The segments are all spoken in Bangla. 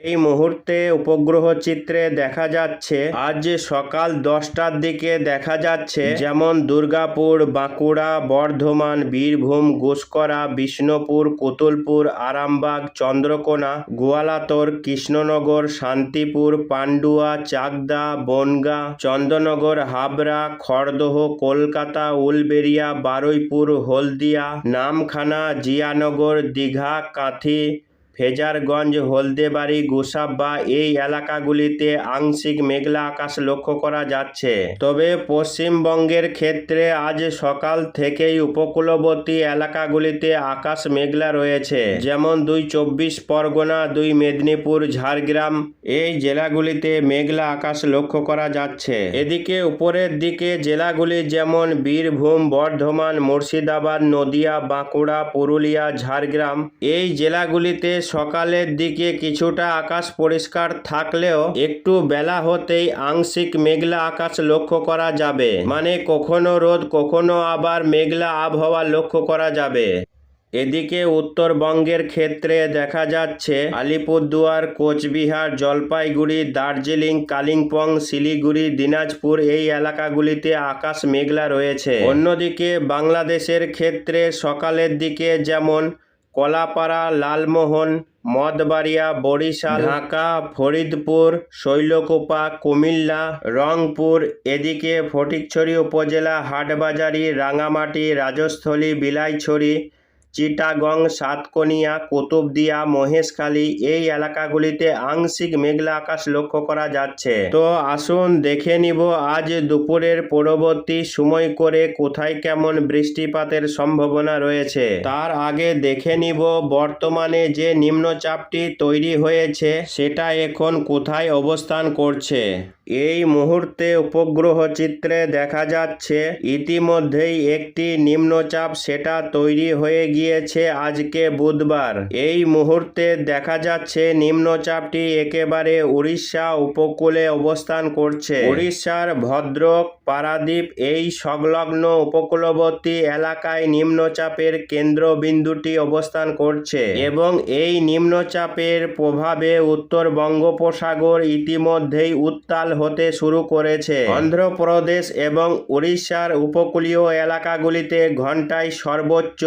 এই মুহূর্তে উপগ্রহ চিত্রে দেখা যাচ্ছে, আজ সকাল দশটার দিকে দেখা যাচ্ছে, যেমন দুর্গাপুর, বাঁকুড়া, বর্ধমান, বীরভূম গোসকরা বিষ্ণুপুর, কুতুলপুর, আরামবাগ, চন্দ্রকোনা, গোয়ালাতর, কৃষ্ণনগর, শান্তিপুর, পান্ডুয়া, চাকদা, বনগা, চন্দননগর, হাবড়া, খড়দহ, কলকাতা, উলবেরিয়া, বারুইপুর, হলদিয়া, নামখানা, জিয়ানগর, দীঘা, কাঁথি ফেজারগঞ্জ, হলদেবাড়ি গোসাবা এই এলাকাগুলিতে আংশিক মেঘলা আকাশ লক্ষ্য করা যাচ্ছে। তবে পশ্চিমবঙ্গের ক্ষেত্রে আজ সকাল থেকেই উপকূলবর্তী এলাকাগুলিতে আকাশ মেঘলা রয়েছে। যেমন দুই চব্বিশ পরগনা, দুই মেদিনীপুর, ঝাড়গ্রাম, এই জেলাগুলিতে মেঘলা আকাশ লক্ষ্য করা যাচ্ছে। এদিকে উপরের দিকে জেলাগুলি যেমন বীরভূম, বর্ধমান, মুর্শিদাবাদ, নদিয়া, বাঁকুড়া, পুরুলিয়া, ঝাড়গ্রাম, এই জেলাগুলিতে সকালের দিকে কিছুটা আকাশ পরিষ্কার থাকলেও একটু বেলা হতেই আংশিক মেঘলা আকাশ লক্ষ্য করা যাবে। মানে কখনো রোদ, কখনো আবার মেঘলা আবহাওয়া লক্ষ্য করা যাবে। এদিকে উত্তরবঙ্গের ক্ষেত্রে দেখা যাচ্ছে আলিপুরদুয়ার, কোচবিহার, জলপাইগুড়ি, দার্জিলিং, কালিম্পং, শিলিগুড়ি, দিনাজপুর এই এলাকাগুলিতে আকাশ মেঘলা রয়েছে। অন্যদিকে বাংলাদেশের ক্ষেত্রে সকালের দিকে যেমন কলাপাড়া লালমোহন মদবাড়িয়া বরিশাল ঢাকা ফরিদপুর শৈলকোপা কুমিল্লা রংপুর এদিকে ফটিকছড়ি উপজেলা হাটবাজারি রাঙামাটি রাজস্থলী বিলাইছড়ি চিটাগং, সাতকনিয়া, কুতুবদিয়া, মহেশখালী এই এলাকাগুলিতে আংশিক মেঘলা আকাশ লক্ষ্য করা যাচ্ছে। তো আসুন দেখে নিব আজ দুপুরের পরবর্তী সময় করে কোথায় কেমন বৃষ্টিপাতের সম্ভাবনা রয়েছে। তার আগে দেখে নিব বর্তমানে যে নিম্নচাপটি তৈরি হয়েছে, সেটা এখন কোথায় অবস্থান করছে। এই মুহূর্তে উপগ্রহ চিত্রে দেখা যাচ্ছে, ইতিমধ্যেই একটি নিম্নচাপ সেটা তৈরি হয়ে গিয়েছে আজকে বুধবার। এই মুহূর্তে দেখা যাচ্ছে নিম্নচাপটি একেবারে উড়িষ্যা উপকূলে অবস্থান করছে। উড়িষ্যার ভদ্রক পারাদ্বীপ এই সংলগ্ন উপকূলবর্তী এলাকায় নিম্নচাপের কেন্দ্রবিন্দুটি অবস্থান করছে এবং এই নিম্নচাপের প্রভাবে উত্তর বঙ্গোপসাগর ইতিমধ্যেই উত্তাল হতে শুরু করেছে। অন্ধ্রপ্রদেশ এবং উড়িষ্যার উপকূলীয় এলাকাগুলিতে ঘন্টায় সর্বোচ্চ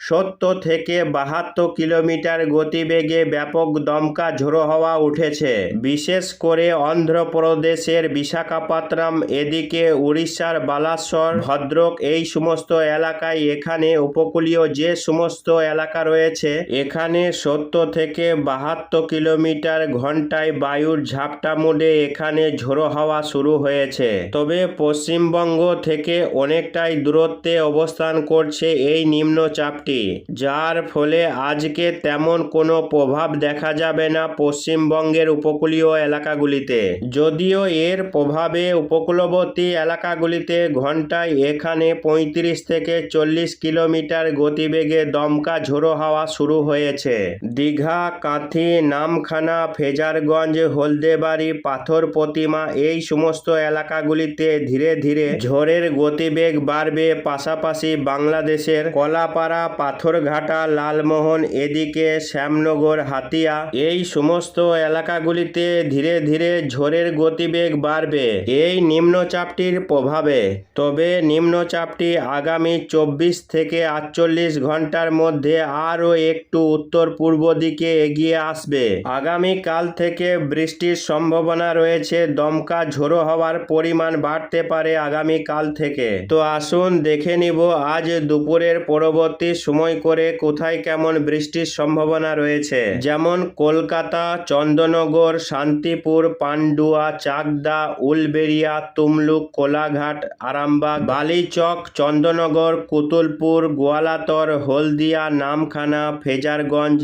সত্তর থেকে বাহাত্তর কিলোমিটার গতিবেগে ব্যাপক দমকা ঝোড়ো হওয়া উঠেছে। বিশেষ করে অন্ধ্রপ্রদেশের বিশাখাপত্তনম, এদিকে উড়িষ্যার বালাসর, ভদ্রক এই সমস্ত এলাকায় এখানে উপকূলীয় যে সমস্ত এলাকা রয়েছে, এখানে সত্তর থেকে বাহাত্তর কিলোমিটার ঘন্টায় বায়ুর ঝাপটা মোডে এখানে ঝোড়ো হাওয়া শুরু হয়েছে। তবে পশ্চিমবঙ্গ থেকে অনেকটাই দূরত্বে অবস্থান করছে এই নিম্নচাপটি যার ফলে আজকে তেমন কোনো প্রভাব দেখা যাবে না পশ্চিমবঙ্গের উপকূলীয় এলাকাগুলিতে। যদিও এর প্রভাবে উপকূলবর্তী এলাকাগুলিতে ঘন্টায় এখানে পঁয়ত্রিশ থেকে চল্লিশ কিলোমিটার গতিবেগে দমকা ঝোড়ো হাওয়া শুরু হয়েছে। দীঘা, কাঁথি, নামখানা, ফেজারগঞ্জ, হলদেবাড়ি, পাথর প্রতিমা এই সমস্ত এলাকাগুলিতে ধীরে ধীরে ঝড়ের গতিবেগ বাড়বে। পাশাপাশি বাংলাদেশের কলাপাড়া পাথরঘাটা, লালমোহন, এদিকে শ্যামনগর, হাতিয়া। এই সমস্ত এলাকাগুলিতে ধীরে ধীরে ঝড়ের গতিবেগ বাড়বে। এই নিম্নচাপটির প্রভাবে। তবে নিম্নচাপটি আগামী চব্বিশ থেকে আটচল্লিশ ঘণ্টার মধ্যে আরও একটু উত্তর পূর্ব দিকে এগিয়ে আসবে। আগামী কাল থেকে বৃষ্টির সম্ভাবনা রয়েছে। দমকা ঝোড়ো হওয়ার পরিমাণ বাড়তে পারে আগামী কাল থেকে। তো আসুন দেখে নিব আজ দুপুরের পরবর্তী সময় করে কোথায় কেমন বৃষ্টির সম্ভাবনা রয়েছে? যেমন কলকাতা চন্দনগর শান্তিপুর, পান্ডুয়া, চাকদা, উলবেড়িয়া, তুমলুক, কোলাঘাট, আরামবাগ, বালিচক চন্দনগর কুতুলপুর, গোয়ালাতর, হলদিয়া, নামখানা, ফেজারগঞ্জ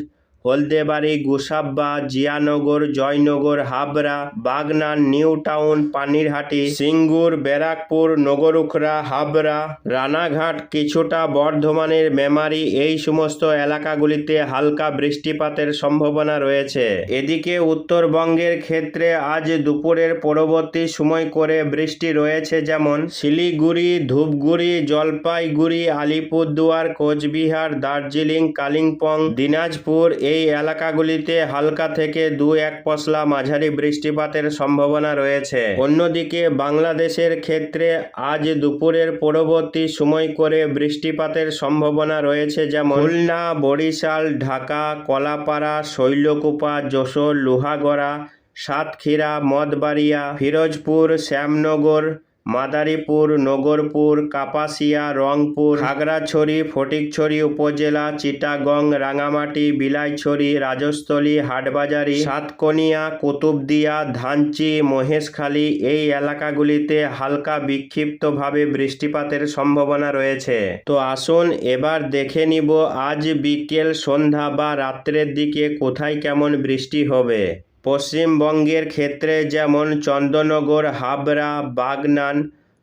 হলদেবাড়ি, গোসাব্বা, জিয়ানগর, জয়নগর, হাবড়া বাগনান নিউ টাউন, পানিরহাটি, সিঙ্গুর, ব্যারাকপুর, নগরুখরা, হাবড়া, রানাঘাট কিছুটা বর্ধমানের মেমারি, এই সমস্ত এলাকাগুলিতে হালকা বৃষ্টিপাতের সম্ভাবনা রয়েছে। এদিকে উত্তরবঙ্গের ক্ষেত্রে আজ দুপুরের পরবর্তী সময় করে বৃষ্টি রয়েছে যেমন শিলিগুড়ি, ধূপগুড়ি, জলপাইগুড়ি, আলিপুরদুয়ার, কোচবিহার, দার্জিলিং, কালিম্পং, দিনাজপুর এই এই এলাকাগুলিতে হালকা থেকে দু এক পশলা মাঝারি বৃষ্টিপাতের সম্ভাবনা রয়েছে। অন্যদিকে বাংলাদেশের ক্ষেত্রে আজ দুপুরের পরবর্তী সময় করে বৃষ্টিপাতের সম্ভাবনা রয়েছে যেমন খুলনা, বরিশাল, ঢাকা, কলাপাড়া, শৈলকুপা, যশোর, লোহাগড়া, সাতক্ষীরা, মদবাড়িয়া, ফিরোজপুর, শ্যামনগর মাদারীপুর, নগরপুর, কাপাসিয়া, রংপুর, খাগড়াছড়ি, ফটিকছড়ি উপজেলা, চিটাগং, রাঙামাটি, বিলাইছড়ি, রাজস্থলী, হাটবাজারি, সাতকনিয়া, কুতুবদিয়া, ধানচি, মহেশখালী এই এলাকাগুলিতে হালকা বিক্ষিপ্তভাবে বৃষ্টিপাতের সম্ভাবনা রয়েছে। তো আসুন এবার দেখে নিব আজ বিকেল সন্ধ্যা বা রাত্রের দিকে কোথায় কেমন বৃষ্টি হবে। পশ্চিমবঙ্গের ক্ষেত্রে যেমন চন্দননগর, হাবড়া, বাগনান,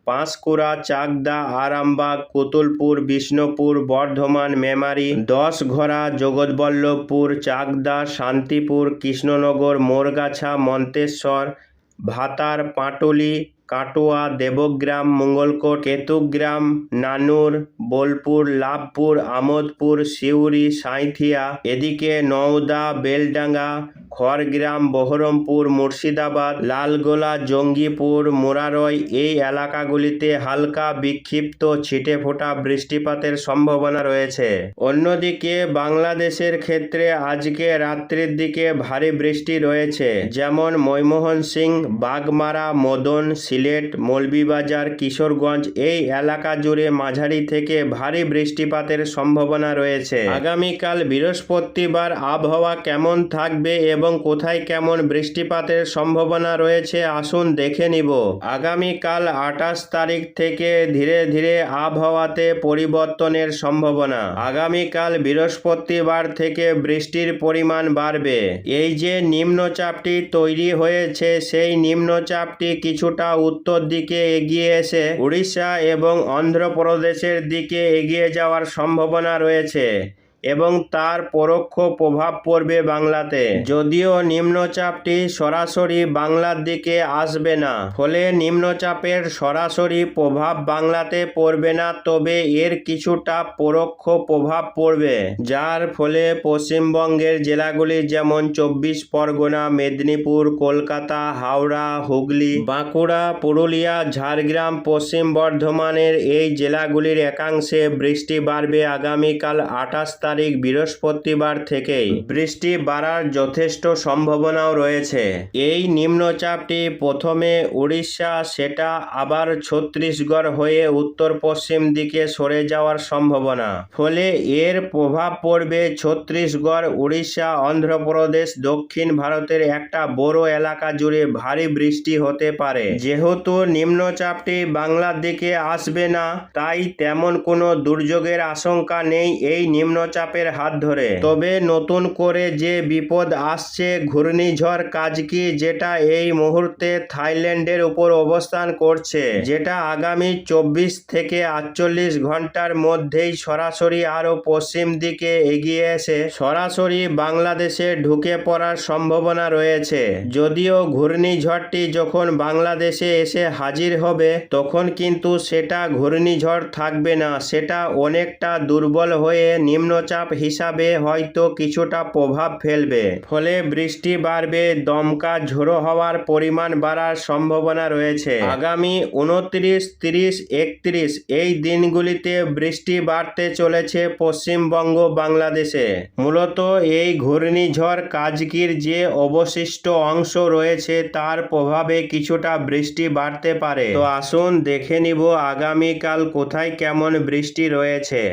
পাঁশকুড়া, চাকদা, আরামবাগ, কুতুলপুর, বিষ্ণুপুর, বর্ধমান, মেমারি দশঘরা জগৎবল্লভপুর, চাকদা, শান্তিপুর, কৃষ্ণনগর, মোরগাছা, মন্তেশ্বর, ভাতার, পাটুলি, কাটোয়া, দেবগ্রাম, মঙ্গলকোট, কেতুগ্রাম, নানুর, বোলপুর, লাভপুর, আমোদপুর, সিউড়ি, সাঁইথিয়া, এদিকে নওদা, বেলডাঙ্গা খড়গ্রাম, বহরমপুর, মুর্শিদাবাদ, লালগোলা, জঙ্গিপুর মোরারয় এই এলাকাগুলিতে হালকা বিক্ষিপ্ত ছিটে ফোটা বৃষ্টিপাতের সম্ভাবনা রয়েছে। অন্যদিকে বাংলাদেশের ক্ষেত্রে আজকে রাত্রির দিকে ভারী বৃষ্টি রয়েছে, যেমন ময়মোহন সিং, বাগমারা, মদন, সিলেট, মৌলভীবাজার, কিশোরগঞ্জ এই এলাকা জুড়ে মাঝারি থেকে ভারী বৃষ্টিপাতের সম্ভাবনা রয়েছে। আগামীকাল বৃহস্পতিবার আবহাওয়া কেমন থাকবে এবং কোথায় কেমন বৃষ্টিপাতের সম্ভাবনা রয়েছে আসুন দেখে নিব। আগামীকাল আঠাশ তারিখ থেকে ধীরে ধীরে আবহাওয়াতে পরিবর্তনের সম্ভাবনা। আগামীকাল বৃহস্পতিবার থেকে বৃষ্টির পরিমাণ বাড়বে। এই যে নিম্নচাপটি তৈরি হয়েছে, সেই নিম্নচাপটি কিছুটা উত্তর দিকে এগিয়ে এসে উড়িষ্যা এবং অন্ধ্রপ্রদেশের দিকে এগিয়ে যাওয়ার সম্ভাবনা রয়েছে। এবং তার পরোক্ষ প্রভাব পড়বে বাংলাতে। যদিও নিম্নচাপটি সরাসরি বাংলার দিকে আসবে না, ফলে নিম্নচাপের সরাসরি প্রভাব বাংলাতে পড়বে না, তবে এর কিছুটা পরোক্ষ প্রভাব পড়বে, যার ফলে পশ্চিমবঙ্গের জেলাগুলি যেমন চব্বিশ পরগনা, মেদিনীপুর, কলকাতা, হাওড়া, হুগলি, বাঁকুড়া, পুরুলিয়া, ঝাড়গ্রাম, পশ্চিম বর্ধমানের এই জেলাগুলির একাংশে বৃষ্টি বাড়বে আগামীকাল আঠাশ বৃহস্পতিবার থেকেই বৃষ্টি বাড়ার যথেষ্ট সম্ভাবনাও রয়েছে। এই নিম্নচাপটি প্রথমে উড়িষ্যা, সেটা আবার ছত্তিশগড় হয়ে উত্তর পশ্চিম দিকে সরে যাওয়ার সম্ভাবনা। ফলে এর প্রভাব পড়বে ছত্তিশগড়, উড়িষ্যা, অন্ধ্রপ্রদেশ, দক্ষিণ ভারতের একটা বড় এলাকা জুড়ে ভারী বৃষ্টি হতে পারে। যেহেতু নিম্নচাপটি বাংলার দিকে আসবে না, তাই তেমন কোনো দুর্যোগের আশঙ্কা নেই এই নিম্নচাপের হাত ধরে। তবে নতুন করে যে বিপদ আসছে, ঘূর্ণিঝড় কাজকি যেটা এই মুহূর্তে থাইল্যান্ডের উপর অবস্থান করছে? যেটা আগামী চব্বিশ থেকে আটচল্লিশ ঘণ্টার মধ্যেই সরাসরি আরও পশ্চিম দিকে এগিয়ে এসে সরাসরি বাংলাদেশে ঢুকে পড়ার সম্ভাবনা রয়েছে। যদিও ঘূর্ণিঝড়টি যখন বাংলাদেশে এসে হাজির হবে, তখন কিন্তু সেটা ঘূর্ণিঝড় থাকবে না। সেটা অনেকটা দুর্বল হয়ে নিম্নচাপ হিসাবে হয়তো কিছুটা প্রভাব ফেলবে। ফলে বৃষ্টি বাড়বে, দমকা ঝোড়ো হওয়ার পরিমাণ বাড়ার সম্ভাবনা রয়েছে। আগামী উনত্রিশ, তিরিশ, একত্রিশ এই দিনগুলিতে বৃষ্টি বাড়তে চলেছে পশ্চিমবঙ্গ, বাংলাদেশে। মূলত এই ঘূর্ণিঝড় কাজকির যে অবশিষ্ট অংশ রয়েছে তার প্রভাবে কিছুটা বৃষ্টি বাড়তে পারে। তো আসুন দেখে নিব আগামীকাল কোথায় কেমন বৃষ্টি রয়েছে।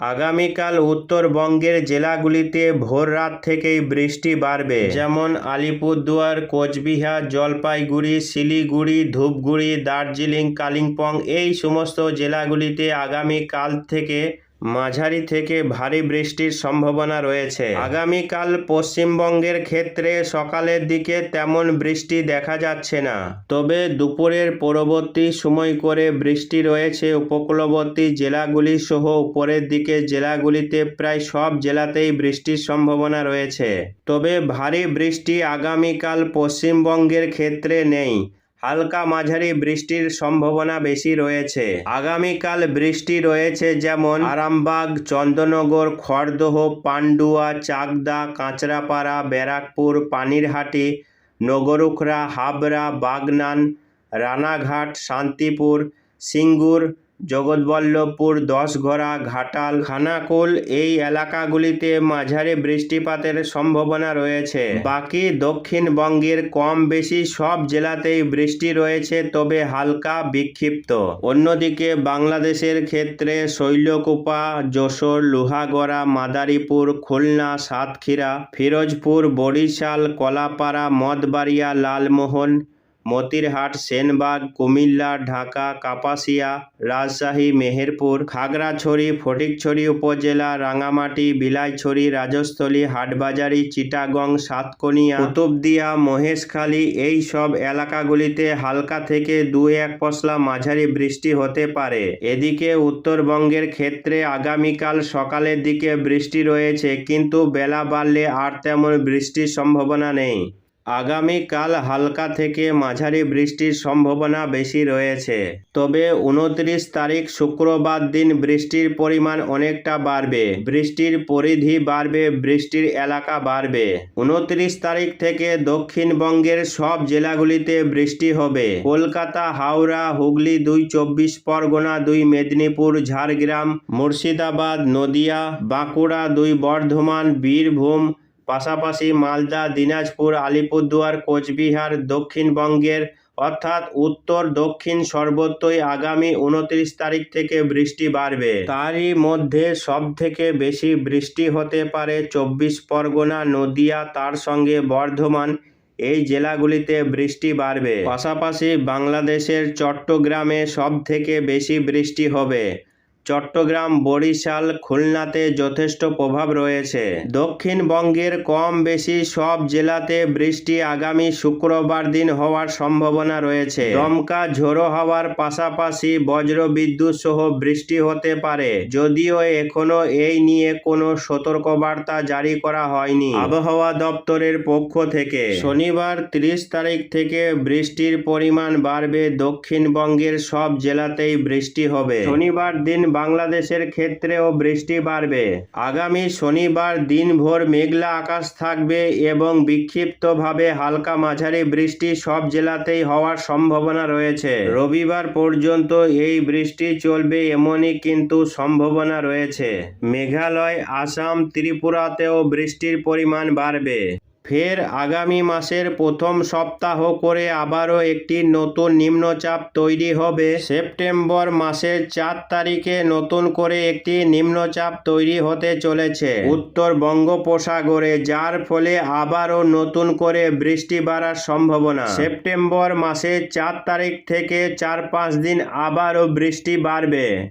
আগামীকাল উত্তরবঙ্গের জেলাগুলিতে ভোর রাত থেকেই বৃষ্টি বাড়বে। যেমন আলিপুরদুয়ার, কোচবিহার, জলপাইগুড়ি, শিলিগুড়ি, ধূপগুড়ি, দার্জিলিং, কালিম্পং এই সমস্ত জেলাগুলিতে আগামীকাল থেকে মাঝারি থেকে ভারী বৃষ্টির সম্ভাবনা রয়েছে। আগামীকাল পশ্চিমবঙ্গের ক্ষেত্রে সকালের দিকে তেমন বৃষ্টি দেখা যাচ্ছে না। তবে দুপুরের পরবর্তী সময় করে বৃষ্টি রয়েছে উপকূলবর্তী জেলাগুলি সহ উপরের দিকে জেলাগুলিতে। প্রায় সব জেলাতেই বৃষ্টির সম্ভাবনা রয়েছে। তবে ভারী বৃষ্টি আগামীকাল পশ্চিমবঙ্গের ক্ষেত্রে নেই। হালকা মাঝারি বৃষ্টির সম্ভাবনা বেশি রয়েছে। আগামীকাল বৃষ্টি রয়েছে যেমন আরামবাগ চন্দনগর খড়দহ, পান্ডুয়া, চাকদা, কাঁচরাপাড়া, ব্যারাকপুর, পানিরহাটি, নগরুখরা, হাবড়া, বাগনান, রানাঘাট, শান্তিপুর, সিঙ্গুর জগৎবল্লভপুর দশঘরা ঘাটাল খানাকুল এই এলাকাগুলিতে মাঝারি বৃষ্টিপাতের সম্ভাবনা রয়েছে। বাকি দক্ষিণবঙ্গের কম বেশি সব জেলাতেই বৃষ্টি রয়েছে, তবে হালকা বিক্ষিপ্ত। অন্যদিকে বাংলাদেশের ক্ষেত্রে শৈলকুপা, যশোর, লোহাগড়া, মাদারীপুর, খুলনা, সাতক্ষীরা, ফিরোজপুর, বরিশাল, কলাপাড়া, মদবাড়িয়া, লালমোহন মতিরহাট, সেনবাগ, কুমিল্লা, ঢাকা, কাপাসিয়া, রাজশাহী, মেহেরপুর, খাগড়াছড়ি, ফটিকছড়ি উপজেলা, রাঙামাটি, বিলাইছড়ি, রাজস্থলী, হাটবাজারি, চিটাগং, সাতকনিয়া, কুতুবদিয়া, মহেশখালী, এই সব এলাকাগুলিতে হালকা থেকে দু এক পশলা মাঝারি বৃষ্টি হতে পারে। এদিকে উত্তরবঙ্গের ক্ষেত্রে আগামীকাল সকালের দিকে বৃষ্টি রয়েছে, কিন্তু বেলা বাড়লে আর তেমন বৃষ্টির সম্ভাবনা নেই। আগামীকাল হালকা থেকে মাঝারি বৃষ্টির সম্ভাবনা বেশি রয়েছে। তবে উনত্রিশ তারিখ শুক্রবার দিন বৃষ্টির পরিমাণ অনেকটা বাড়বে। বৃষ্টির পরিধি বাড়বে, বৃষ্টির এলাকা বাড়বে। উনত্রিশ তারিখ থেকে দক্ষিণবঙ্গের সব জেলাগুলিতে বৃষ্টি হবে। কলকাতা, হাওড়া, হুগলি দুই, চব্বিশ পরগনা দুই, মেদিনীপুর, ঝাড়গ্রাম, মুর্শিদাবাদ, নদিয়া, বাঁকুড়া দুই, বর্ধমান, বীরভূম পাশাপাশি মালদা, দিনাজপুর, আলিপুরদুয়ার, কোচবিহার, দক্ষিণবঙ্গের, অর্থাৎ উত্তর, দক্ষিণ সর্বত্রই আগামী উনত্রিশ তারিখ থেকে বৃষ্টি বাড়বে। তারই মধ্যে সব থেকে বেশি বৃষ্টি হতে পারে চব্বিশ পরগনা, নদিয়া, তার সঙ্গে বর্ধমান। এই জেলাগুলিতে বৃষ্টি বাড়বে। পাশাপাশি বাংলাদেশের চট্টগ্রামে সব থেকে বেশি বৃষ্টি হবে। চট্টগ্রাম, বরিশাল, খুলনাতে যথেষ্ট প্রভাব রয়েছে। দক্ষিণবঙ্গের কম বেশি সব জেলাতে বৃষ্টি আগামী শুক্রবার দিন হওয়ার সম্ভাবনা রয়েছে। দমকা ঝোড়ো হওয়ার পাশাপাশি বজ্র বিদ্যুৎ সহ বৃষ্টি হতে পারে, যদিও এখনও এই নিয়ে কোনো সতর্কবার্তা জারি করা হয়নি। আবহাওয়া দপ্তরের পক্ষ থেকে শনিবার ত্রিশ তারিখ থেকে বৃষ্টির পরিমাণ বাড়বে। দক্ষিণবঙ্গের সব জেলাতেই বৃষ্টি হবে। শনিবার দিন বাংলাদেশের ক্ষেত্রেও বৃষ্টি বাড়বে। আগামী শনিবার দিনভর মেঘলা আকাশ থাকবে এবং বিক্ষিপ্তভাবে হালকা মাঝারি বৃষ্টি সব জেলাতেই হওয়ার সম্ভাবনা রয়েছে। রবিবার পর্যন্ত এই বৃষ্টি চলবে এমনই কিন্তু সম্ভাবনা রয়েছে। মেঘালয়, আসাম, ত্রিপুরাতেও বৃষ্টির পরিমাণ বাড়বে। ফের আগামী মাসের প্রথম সপ্তাহ করে আবারও একটি নতুন নিম্নচাপ তৈরি হবে। সেপ্টেম্বর মাসের চার তারিখে নতুন করে একটি নিম্নচাপ তৈরি হতে চলেছে। উত্তর বঙ্গোপসাগরে, যার ফলে আবারও নতুন করে বৃষ্টি বাড়ার সম্ভাবনা। সেপ্টেম্বর মাসের চার তারিখ থেকে চার পাঁচ দিন আবারও বৃষ্টি বাড়বে।